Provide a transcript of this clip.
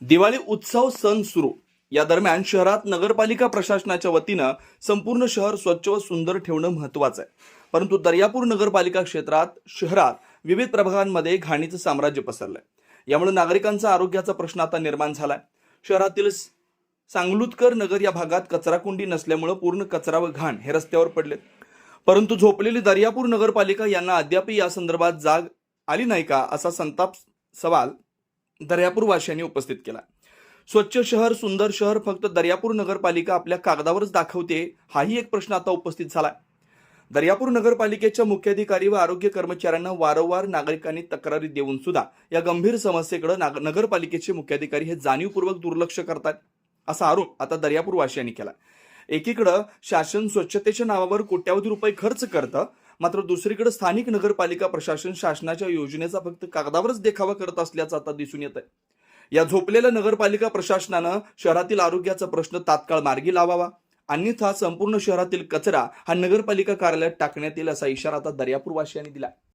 दिवाळी उत्सव सण सुरू. या दरम्यान शहरात नगरपालिका प्रशासनाच्या वतीनं संपूर्ण शहर स्वच्छ व सुंदर ठेवणं महत्वाचं आहे. परंतु दर्यापूर नगरपालिका क्षेत्रात शहरात विविध प्रभागांमध्ये घाणीचं साम्राज्य पसरलंय. यामुळे नागरिकांचा आरोग्याचा प्रश्न आता निर्माण झालाय. शहरातील सांगलुतकर नगर या भागात कचराकुंडी नसल्यामुळे पूर्ण कचरा व घाण हे रस्त्यावर पडलेत. परंतु झोपलेली दर्यापूर नगरपालिका यांना अद्यापही या संदर्भात जाग आली नाही का असा संताप सवाल दर्यापूरवासियांनी उपस्थित केला. स्वच्छ शहर सुंदर शहर फक्त दर्यापूर नगरपालिका आपल्या कागदावरच दाखवते हाही एक प्रश्न आता उपस्थित झाला दर्यापूर नगरपालिकेच्या मुख्याधिकारी व आरोग्य कर्मचाऱ्यांना वारंवार नागरिकांनी तक्रारी देऊन सुद्धा या गंभीर समस्येकडे नाग- नगरपालिकेचे मुख्याधिकारी हे जाणीवपूर्वक दुर्लक्ष करतात असा आरोप आता दर्यापूरवासियांनी केला एकीकडं शासन स्वच्छतेच्या नावावर कोट्यावधी रुपये खर्च करतं मात्र दुसरीकडे स्थानिक नगरपालिका प्रशासन शासनाच्या योजनेचा फक्त कागदावरच देखावा करत असल्याचं आता दिसून येत आहे या झोपलेल्या नगरपालिका प्रशासनानं शहरातील आरोग्याचा प्रश्न तात्काळ मार्गी लावावा. अन्यथा संपूर्ण शहरातील कचरा हा नगरपालिका कार्यालयात टाकण्यात येईल असा इशारा आता दर्यापूरवासियांनी दिला